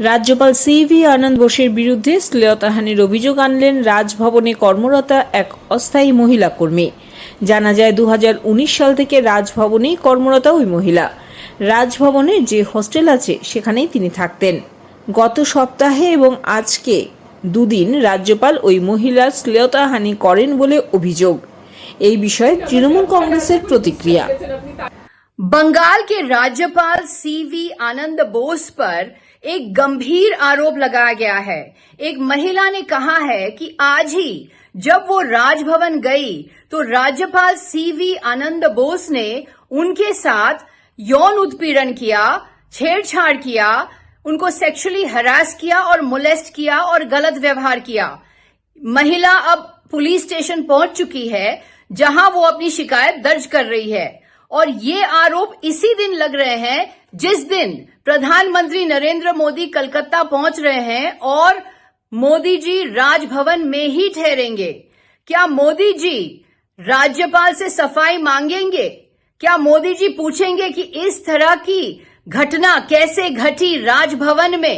রাজ্যপাল সিভি আনন্দ বোসের বিরুদ্ধে শ্লীলতাহানির অভিযোগ আনলেন রাজভবনে কর্মরতা এক অস্থায়ী মহিলা কর্মী জানা যায় দু সাল থেকে রাজভবনেই কর্মরতা ওই মহিলা রাজভবনের যে হোস্টেল আছে সেখানেই তিনি থাকতেন গত সপ্তাহে এবং আজকে দুদিন রাজ্যপাল ওই মহিলার শ্লীলতাহানি করেন বলে অভিযোগ এই বিষয়ে তৃণমূল কংগ্রেসের প্রতিক্রিয়া बंगाल के राज्यपाल सीवी आनंद बोस पर एक गंभीर आरोप लगाया गया है। एक महिला ने कहा है कि आज ही जब वो राजभवन गई तो राज्यपाल सीवी आनंद बोस ने उनके साथ यौन उत्पीड़न किया, छेड़छाड़ किया, उनको सेक्सुअली हरास किया और मोलेस्ट किया और गलत व्यवहार किया। महिला अब पुलिस स्टेशन पहुँच चुकी है, जहाँ वो अपनी शिकायत दर्ज कर रही है। और ये आरोप इसी दिन लग रहे हैं जिस दिन प्रधानमंत्री नरेंद्र मोदी कलकत्ता पहुंच रहे हैं और मोदी जी राजभवन में ही ठहरेंगे क्या मोदी जी राज्यपाल से सफाई मांगेंगे क्या मोदी जी पूछेंगे कि इस तरह की घटना कैसे घटी राजभवन में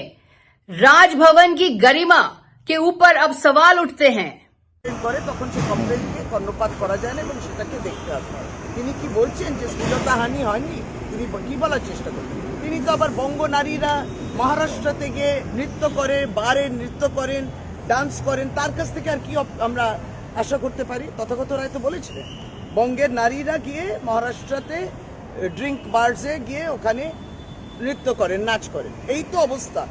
राजभवन की गरिमा के ऊपर अब सवाल उठते हैं কমপ্লেন করে তখন সে কমপ্লেনকে কর্ণপাত করা যায় না এবং সেটাকে দেখতে হবে তিনি কি বলছেন যে শ্লীলতা হানি হয়নি তিনি ব- কি বলার চেষ্টা করছেন তিনি তো আবার বঙ্গ নারীরা মহারাষ্ট্রতে গিয়ে নৃত্য করে বারে নৃত্য করেন ডান্স করেন তার কাছ থেকে আর কি আমরা আশা করতে পারি? তথাগত রায় তো বলেছিলেন। বঙ্গের নারীরা গিয়ে মহারাষ্ট্রতে ড্রিঙ্ক বার্সে গিয়ে ওখানে নৃত্য করেন নাচ করেন। এই তো অবস্থা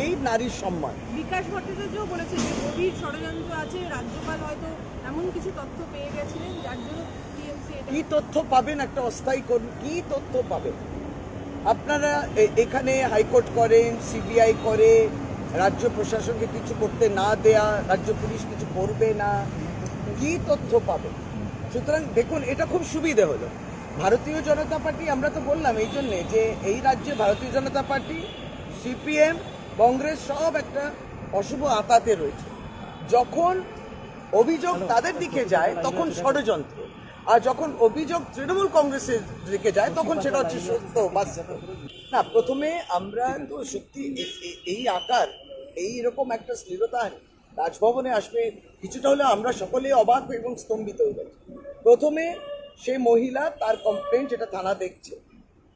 এই নারীর সম্মান। বিকাশ ভট্টাচার্য বলেছে যে গভীর ষড়যন্ত্র আছে রাজ্যপাল হয়তো এমন কিছু তথ্য পেয়ে গেছিলেন যার জন্য কি তথ্য পাবেন একটা অস্থায়ী কর্মী কি তথ্য পাবেন? আপনারা এখানে হাইকোর্ট করেন সিবিআই করে রাজ্য প্রশাসনকে কিছু করতে না দেয়া রাজ্য পুলিশ কিছু করবে না কি তথ্য পাবেন? সুতরাং দেখুন এটা খুব সুবিধে হলো। ভারতীয় জনতা পার্টি আমরা তো বললাম এই জন্যে যে এই রাজ্যে ভারতীয় জনতা পার্টি সিপিএম কংগ্রেস সব একটা অশুভ আতাতে রয়েছে। যখন অভিযোগ তাদের দিকে যায় তখন ষড়যন্ত্র। আর যখন অভিযোগ তৃণমূল কংগ্রেসের দিকে যায়, তখন সেটা হচ্ছে সত্য বাস্তব না, প্রথমে আমরা তো সত্যি এই আকার, এই রকম একটা শ্লীলতা রাজভবনে আসবে, কিছুটা হলে আমরা সকলে অবাক এবং স্তম্ভিত হয়ে গেছি। প্রথমে সে মহিলা তার কমপ্লেন যেটা থানা দেখছে,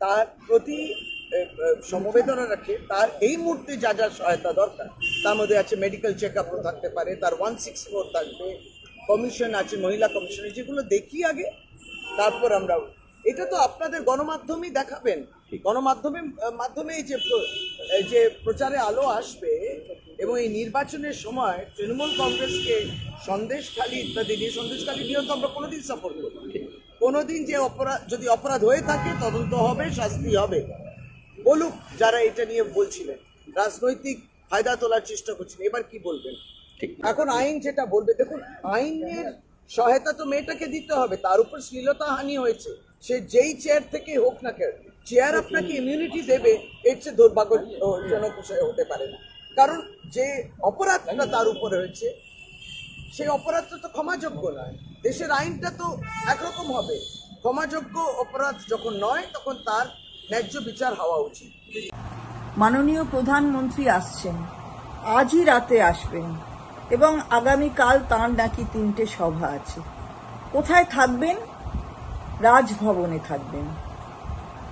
তার প্রতি সমবেদনা রাখে, তার এই মুহূর্তে যা যা সহায়তা দরকার, তার মধ্যে আছে মেডিকেল চেক আপও থাকতে পারে, তার ওয়ান সিক্স ফোর থাকবে কমিশন আছে মহিলা কমিশন যেগুলো দেখি আগে তারপর আমরা এটা তো আপনাদের গণমাধ্যমেই দেখাবেন। গণমাধ্যমের আহ, মাধ্যমে যে যে প্রচারে আলো আসবে এবং এই নির্বাচনের সময় তৃণমূল কংগ্রেসকে সন্দেশ খালি ইত্যাদি নিয়ে সন্দেশ খালি নিয়ে তো আমরা কোনোদিন সাপোর্ট করি কোনোদিন যে অপরাধ যদি অপরাধ হয়ে থাকে তদন্ত হবে শাস্তি হবে। বলুক যারা এটা নিয়ে বলছিলেন। রাজনৈতিক ফায়দা তোলার চেষ্টা করছেন এবার কি বলবেন? এখন আইন যেটা বলবে দেখুন আইনের সহায়তা তো মেয়েটাকে দিতে হবে তার উপর শ্লীলতা হানি হয়েছে। সে যেই চেয়ার থেকে হোক না কেন চেয়ার আপনাকে ইমিউনিটি দেবে এর চেয়ে দুর্ভাগ্যজনক বিষয় হতে পারে না। কারণ যে অপরাধটা তার উপরে হয়েছে সেই অপরাধটা তো ক্ষমাযোগ্য নয়। দেশের আইনটা তো একরকম হবে। ক্ষমাযোগ্য অপরাধ যখন নয় তখন তার ন্যায্য বিচার হওয়া উচিত। মাননীয় প্রধানমন্ত্রী আসছেন। আজই রাতে আসবেন। এবং আগামীকাল তাঁর নাকি তিনটে সভা আছে। কোথায় থাকবেন? রাজভবনে থাকবেন।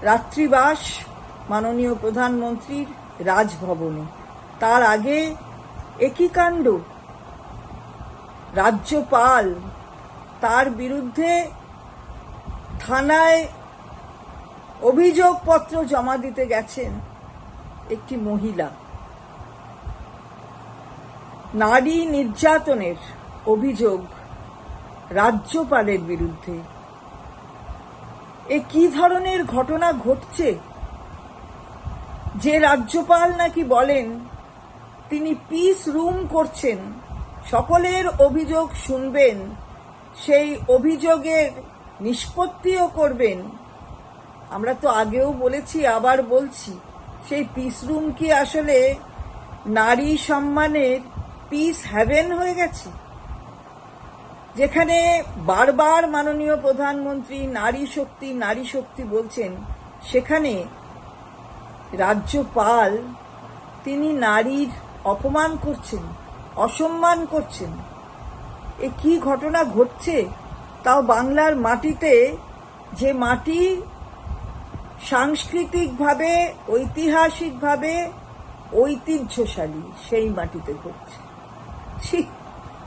রাত্রিবাস মাননীয় প্রধানমন্ত্রীর রাজভবনে। তার আগে একই কাণ্ড। রাজ্যপাল তার বিরুদ্ধে থানায় অভিযোগপত্র জমা দিতে গেছেন একটি মহিলা। নারী নির্যাতনের অভিযোগ রাজ্যপালের বিরুদ্ধে। এ কি ধরনের ঘটনা ঘটছে? যে রাজ্যপাল নাকি বলেন, তিনি পিস রুম করছেন, সকলের অভিযোগ শুনবেন, সেই অভিযোগের নিষ্পত্তিও করবেন। আমরা তো আগেও বলেছি, আবার বলছি, সেই পিস রুম কি আসলে নারী সম্মানের পিস হ্যাভেন হয়ে গেছে। যেখানে বারবার মাননীয় প্রধানমন্ত্রী নারী শক্তি নারী শক্তি বলছেন, সেখানে রাজ্যপাল তিনি নারীর অপমান করছেন, অসম্মান করছেন। এ কি ঘটনা ঘটছে? তাও বাংলার মাটিতে যে মাটি সাংস্কৃতিকভাবে, ঐতিহাসিকভাবে ঐতিহ্যশালী, সেই মাটিতে ঘটছে। Sí.